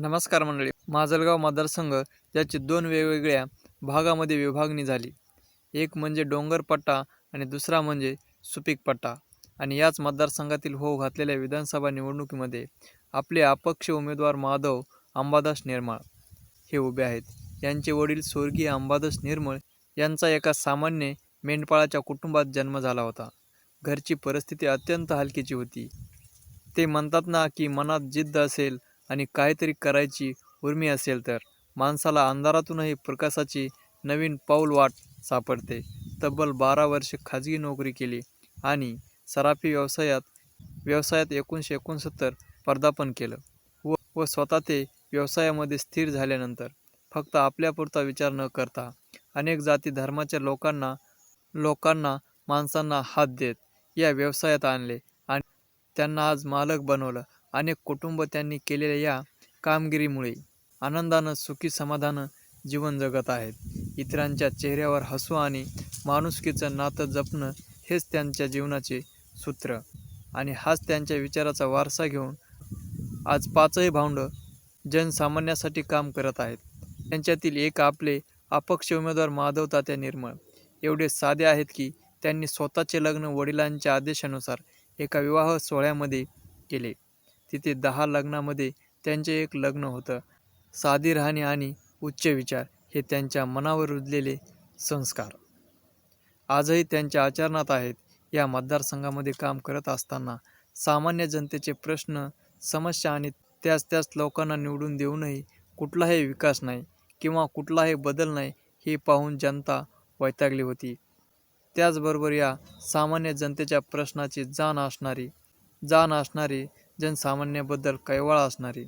नमस्कार मंडळी. माजलगाव मतदारसंघ याची दोन वेगवेगळ्या भागामध्ये विभागणी झाली. एक म्हणजे डोंगर पट्टा आणि दुसरा म्हणजे सुपीक पट्टा. आणि याच मतदारसंघातील होऊ घातलेल्या विधानसभा निवडणुकीमध्ये आपले अपक्ष उमेदवार माधव अंबादास निर्मळ हे उभे आहेत. यांचे वडील स्वर्गीय अंबादास निर्मळ यांचा एका सामान्य मेंढपाळाच्या कुटुंबात जन्म झाला होता. घरची परिस्थिती अत्यंत हलकीची होती. ते म्हणतात ना की मनात जिद्द असेल आणि काहीतरी करायची उर्मी असेल तर माणसाला अंधारातूनही प्रकाशाची नवीन पाऊल वाट सापडते. तब्बल बारा वर्षे खाजगी नोकरी केली आणि सराफी व्यवसायात व्यवसायात एकोणीसशे एकोणसत्तर पदार्पण केलं व व स्वतः ते व्यवसायामध्ये स्थिर झाल्यानंतर फक्त आपल्यापुरता विचार न करता अनेक जाती धर्माच्या लोकांना लोकांना माणसांना हात देत या व्यवसायात आणले आणि त्यांना आज मालक बनवलं अनेक कुटुंब त्यांनी केलेल्या या कामगिरीमुळे आनंदानं सुखी समाधानं जीवन जगत आहेत. इतरांच्या चेहऱ्यावर हसू आणि माणुसकीचं नातं जपणं हेच त्यांच्या जीवनाचे सूत्र. आणि हाच त्यांच्या विचाराचा वारसा घेऊन आज पाचही भावंडं जनसामान्यासाठी काम करत आहेत. त्यांच्यातील एक आपले अपक्ष उमेदवार माधव तात्या निर्मळ. एवढे साधे आहेत की त्यांनी स्वतःचे लग्न वडिलांच्या आदेशानुसार एका विवाह सोहळ्यामध्ये केले. तिथे दहा लग्नामध्ये त्यांचे एक लग्न होतं. साधी राहणे आणि उच्च विचार हे त्यांच्या मनावर रुजलेले संस्कार. आजही त्यांच्या आचरणात आहेत. या मतदारसंघामध्ये काम करत असताना सामान्य जनतेचे प्रश्न समस्या आणि त्याच त्याच लोकांना निवडून देऊनही कुठलाही विकास नाही किंवा कुठलाही बदल नाही हे पाहून जनता वैतागली होती. त्याचबरोबर या सामान्य जनतेच्या प्रश्नाची जाण असणारी जाण असणारी जनसामान्याबद्दल कैवाळ असणारी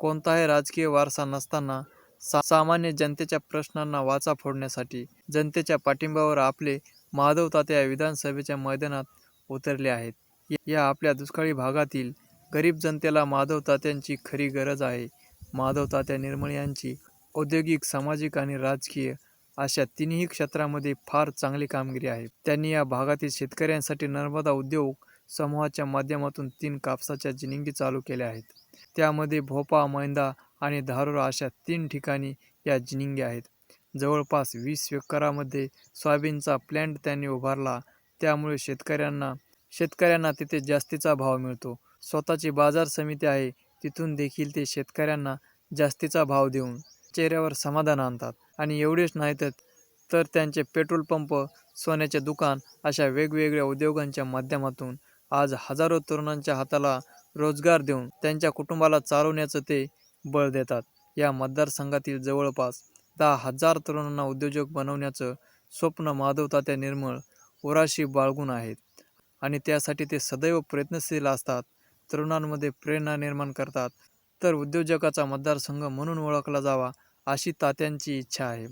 कोणताही राजकीय वारसा नसताना सा सामान्य जनतेच्या प्रश्नांना वाचा फोडण्यासाठी जनतेच्या पाठिंब्यावर आपले माधव तात्या विधानसभेच्या मैदानात उतरले आहेत. या आपल्या दुष्काळी भागातील गरीब जनतेला माधव तात्यांची खरी गरज आहे. माधव तात्या निर्मळ यांची औद्योगिक सामाजिक आणि राजकीय अशा तिन्ही क्षेत्रामध्ये फार चांगली कामगिरी आहे. त्यांनी या भागातील शेतकऱ्यांसाठी नर्मदा उद्योग समूहाच्या माध्यमातून तीन कापसाच्या जिनिंगी चालू केल्या आहेत. त्यामध्ये भोपा मैंदा आणि धारूर अशा तीन ठिकाणी या जिनिंगी आहेत. जवळपास वीस एकरामध्ये सोयाबीनचा प्लॅन्ट त्यांनी उभारला. त्यामुळे शेतकऱ्यांना शेतकऱ्यांना तिथे जास्तीचा भाव मिळतो. स्वतःची बाजार समिती आहे. तिथून देखील ते शेतकऱ्यांना जास्तीचा भाव देऊन चेहऱ्यावर समाधान आणतात. आणि एवढेच नाही तर तर त्यांचे पेट्रोल पंप सोन्याचे दुकान अशा वेगवेगळ्या उद्योगांच्या माध्यमातून आज हजारो तरुणांच्या हाताला रोजगार देऊन त्यांच्या कुटुंबाला चालवण्याचं ते बळ देतात. या मतदारसंघातील जवळपास दहा हजार तरुणांना उद्योजक बनवण्याचं स्वप्न माधवतात्या निर्मळ उराशी बाळगून आहेत. आणि त्यासाठी ते सदैव प्रयत्नशील असतात. तरुणांमध्ये प्रेरणा निर्माण करतात. तर उद्योजकाचा मतदारसंघ म्हणून ओळखला जावा अशी तात्यांची इच्छा आहे.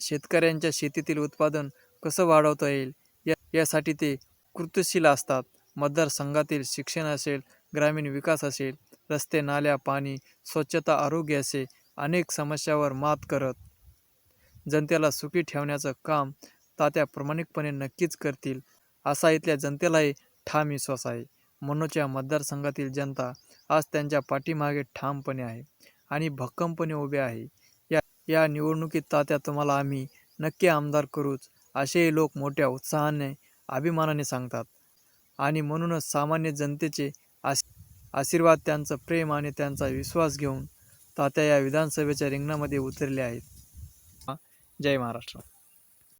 शेतकऱ्यांच्या शेतीतील उत्पादन कसं वाढवता येईल या यासाठी ते कृत्यशील असतात. मतदारसंघातील शिक्षण असेल ग्रामीण विकास असेल रस्ते नाल्या पाणी स्वच्छता आरोग्य असे अनेक समस्यावर मात करत जनतेला सुखी ठेवण्याचं काम तात्या प्रामाणिकपणे नक्कीच करतील असा इथल्या जनतेलाही ठाम विश्वास आहे. मनोच्या मतदारसंघातील जनता आज त्यांच्या पाठीमागे ठामपणे आहे आणि भक्कमपणे उभे आहे. या या निवडणुकीत तात्या तुम्हाला आम्ही नक्की आमदार करूच असेही लोक मोठ्या उत्साहाने अभिमानाने सांगतात. आणि म्हणूनच सामान्य जनतेचे आश आशीर्वाद त्यांचं प्रेम आणि त्यांचा विश्वास घेऊन तात्या या विधानसभेच्या रिंगणामध्ये उतरले आहेत. जय महाराष्ट्र.